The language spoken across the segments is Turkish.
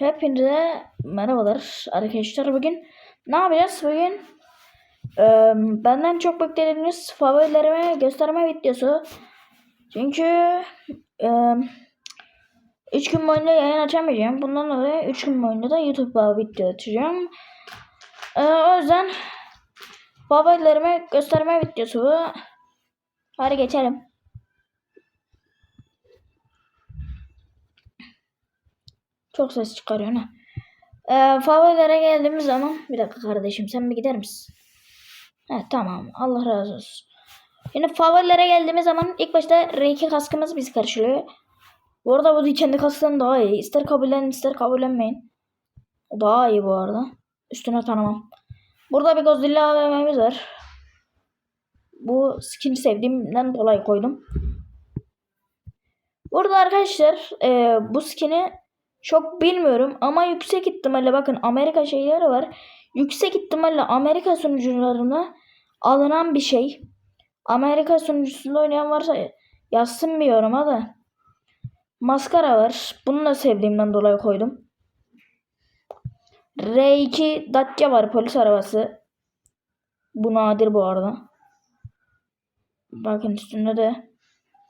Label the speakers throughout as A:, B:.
A: Hepinize merhabalar arkadaşlar. Bugün ne yapacağız? Bugün eee, benden çok beklediğiniz favorilerimi gösterme videosu. Çünkü 3 gün boyunca yayın açamayacağım. Bundan dolayı 3 gün boyunca da YouTube'a video atacağım. Eee, o yüzden favorilerimi gösterme videosu. Hadi geçelim. Çok ses çıkarıyor ne? Ee, favorilere geldiğimiz zaman bir dakika kardeşim sen bir gider misin? Evet tamam Allah razı olsun. Şimdi favorilere geldiğimiz zaman ilk başta R2 kaskımız bizi karşılıyor. Bu arada bu kendi kaskından daha iyi. İster kabullenin ister kabullenmeyin. Daha iyi bu arada. Üstüne tanımam. Burada bir Godzilla AVM'miz var. Bu skin'i sevdiğimden dolayı koydum. Burada arkadaşlar e, bu skin'i çok bilmiyorum ama yüksek ihtimalle bakın Amerika şeyleri var. Yüksek ihtimalle Amerika sunucularına alınan bir şey. Amerika sunucusunda oynayan varsa yazsın bir yoruma da. Maskara var. Bunu da sevdiğimden dolayı koydum. R2 Dacia var polis arabası. Bu nadir bu arada. Bakın üstünde de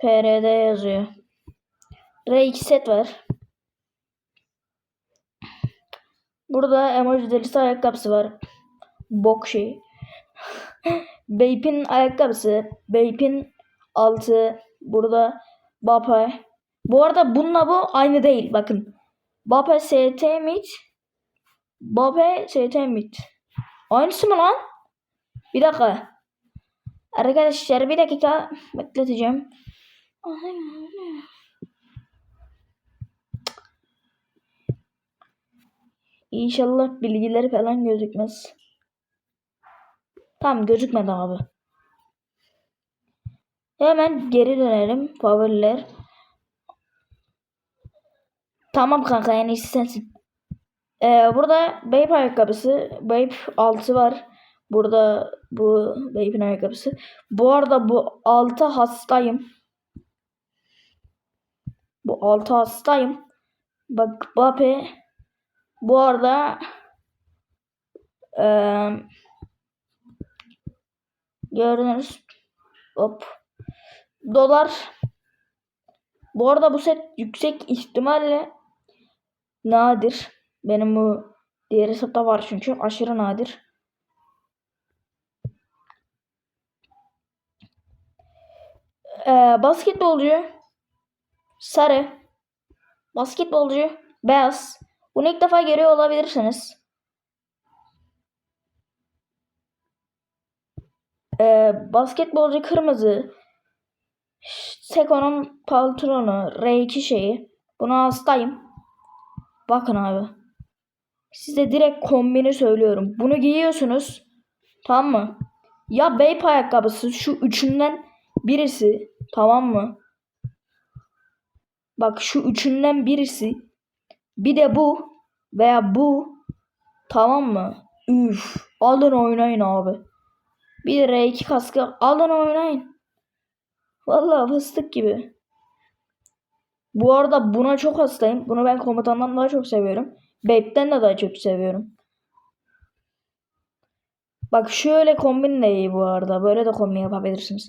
A: PRD yazıyor. R2 set var. Burada emoji delisi ayakkabısı var. Bok şey. Bape'in ayakkabısı. Bape'in altı. Burada Bapay. Bu arada bununla bu aynı değil. Bakın. Bapay ST Mid. Bapay ST Mid. Aynısı mı lan? Bir dakika. Arkadaşlar bir dakika bekleteceğim. İnşallah bilgileri falan gözükmez. Tamam gözükmedi abi. Hemen geri dönelim. Favoriler. Tamam kanka en iyisi sensin. Ee, burada Bape ayakkabısı. Bape 6 var. Burada bu Bape'in ayakkabısı. Bu arada bu 6 hastayım. Bu 6 hastayım. Bak Bape bu arada eee gördünüz. Hop. Dolar. Bu arada bu set yüksek ihtimalle nadir. Benim bu diğer hesapta var çünkü aşırı nadir. Ee, basketbolcu sarı basketbolcu beyaz bunu ilk defa görüyor olabilirsiniz. Ee, basketbolcu kırmızı. Seko'nun paltronu. R2 şeyi. Buna hastayım. Bakın abi. Size direkt kombini söylüyorum. Bunu giyiyorsunuz. Tamam mı? Ya Bape ayakkabısı şu üçünden birisi. Tamam mı? Bak şu üçünden birisi. Bir de bu veya bu tamam mı? Üf, alın oynayın abi. Bir de R2 kaskı alın oynayın. Vallahi fıstık gibi. Bu arada buna çok hastayım. Bunu ben komutandan daha çok seviyorum. Bape'den de daha çok seviyorum. Bak şöyle kombin de iyi bu arada. Böyle de kombin yapabilirsiniz.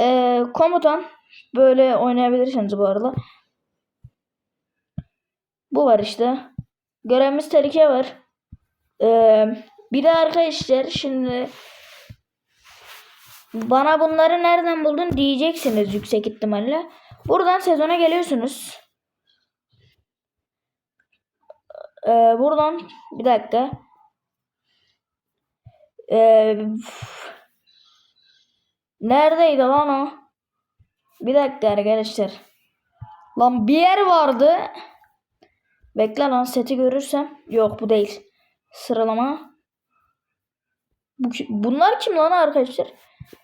A: Ee, komutan böyle oynayabilirsiniz bu arada. Bu var işte. Görevimiz tehlike var. Ee, bir de arkadaşlar şimdi bana bunları nereden buldun diyeceksiniz yüksek ihtimalle. Buradan sezona geliyorsunuz. Ee, buradan bir dakika. Ee, neredeydi lan o? Bir dakika arkadaşlar. Lan bir yer vardı. Bekle lan seti görürsem. Yok bu değil. Sıralama. Bu, bunlar kim lan arkadaşlar?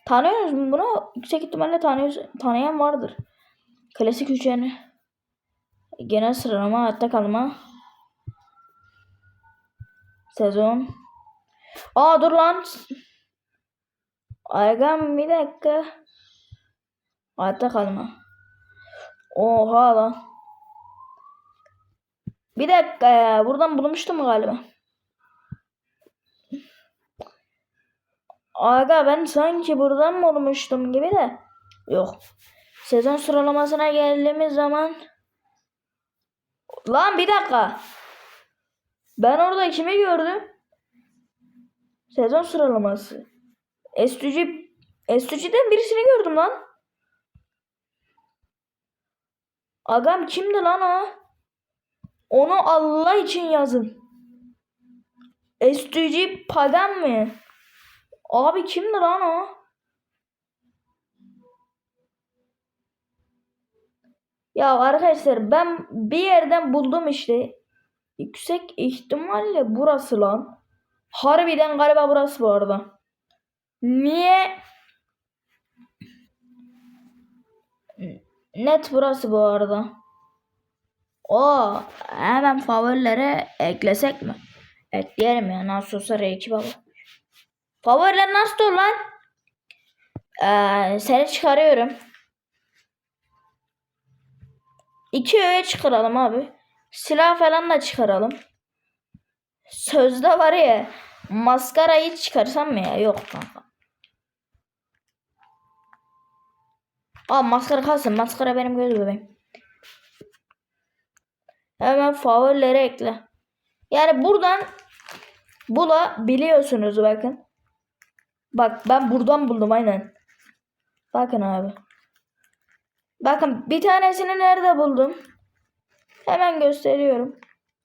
A: Tanıyorsunuz mu bunu? Yüksek ihtimalle tanıyoruz, tanıyan vardır. Klasik üçgen. Genel sıralama hayatta kalma. Sezon. Aa dur lan. Aygam bir dakika. Hayatta kalma. Oha lan. Bir dakika ya. Buradan bulmuştum galiba. Aga ben sanki buradan bulmuştum gibi de. Yok. Sezon sıralamasına geldiğimiz zaman Lan bir dakika. Ben orada kimi gördüm? Sezon sıralaması. Estücü Estücü'den birisini gördüm lan. Agam kimdi lan o? Onu Allah için yazın. Estücü Pagan mı? Abi kimdi lan o? Ya arkadaşlar ben bir yerden buldum işte. Yüksek ihtimalle burası lan. Harbiden galiba burası bu arada. Niye? Net burası bu arada. O hemen favorilere eklesek mi? Ekleyelim ya. Nasıl olsa R2 baba. Favoriler nasıl olur lan? Ee, seni çıkarıyorum. İki öğe çıkaralım abi. Silah falan da çıkaralım. Sözde var ya maskarayı çıkarsam mı ya? Yok kanka. Aa maskara kalsın. Maskara benim göz bebeğim. Hemen favorilere ekle. Yani buradan bulabiliyorsunuz bakın. Bak ben buradan buldum aynen. Bakın abi. Bakın bir tanesini nerede buldum? Hemen gösteriyorum.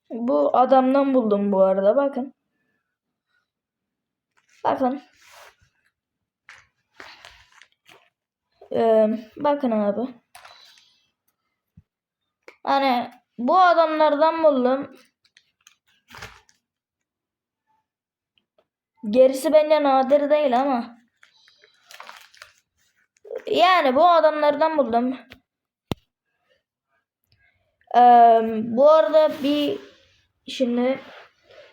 A: Bu adamdan buldum bu arada bakın. Bakın. Ee, bakın abi. Hani bu adamlardan buldum. Gerisi bence nadir değil ama. Yani bu adamlardan buldum. Ee, bu arada bir şimdi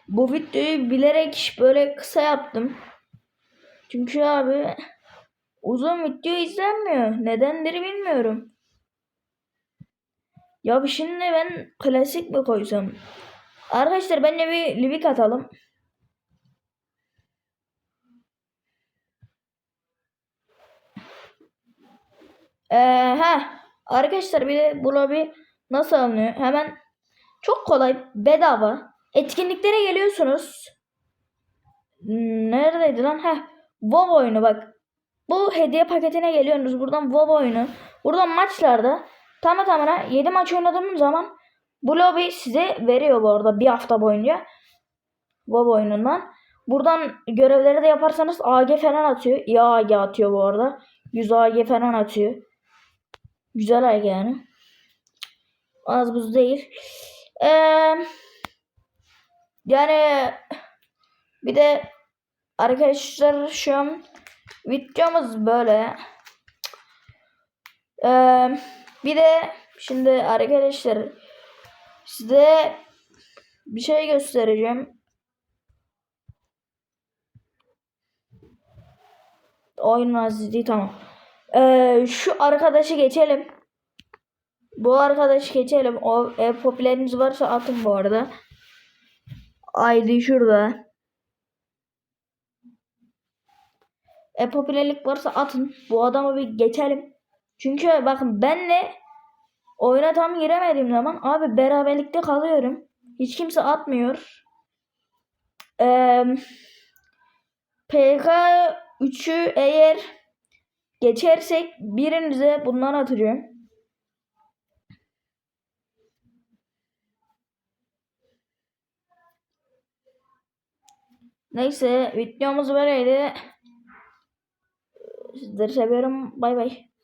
A: bu videoyu bilerek böyle kısa yaptım. Çünkü abi uzun video izlenmiyor. Nedendir bilmiyorum. Ya şimdi ben klasik mi koysam? Arkadaşlar ben de bir livik atalım. Ee, ha arkadaşlar bir de bu lobi nasıl alınıyor? Hemen çok kolay bedava etkinliklere geliyorsunuz. Neredeydi lan? Heh. WoW oyunu bak. Bu hediye paketine geliyorsunuz. Buradan WoW oyunu. Buradan maçlarda tamı tamına 7 maç oynadığım zaman bu lobi size veriyor bu arada bir hafta boyunca. WoW oyunundan. Buradan görevleri de yaparsanız AG falan atıyor. İyi AG atıyor bu arada. 100 AG falan atıyor. Güzel AG yani. Az buz değil. Ee, yani bir de arkadaşlar şu an videomuz böyle. Ee, bir de şimdi arkadaşlar size bir şey göstereceğim. Oyun azizliği tamam. Ee, şu arkadaşı geçelim. Bu arkadaşı geçelim. O e, popüleriniz varsa atın bu arada. ID şurada. E popülerlik varsa atın. Bu adamı bir geçelim. Çünkü bakın benle oyuna tam giremediğim zaman abi beraberlikte kalıyorum. Hiç kimse atmıyor. Ee, PK 3'ü eğer geçersek birinize bundan atacağım. Neyse videomuz böyleydi. Sizleri seviyorum. Bay bay.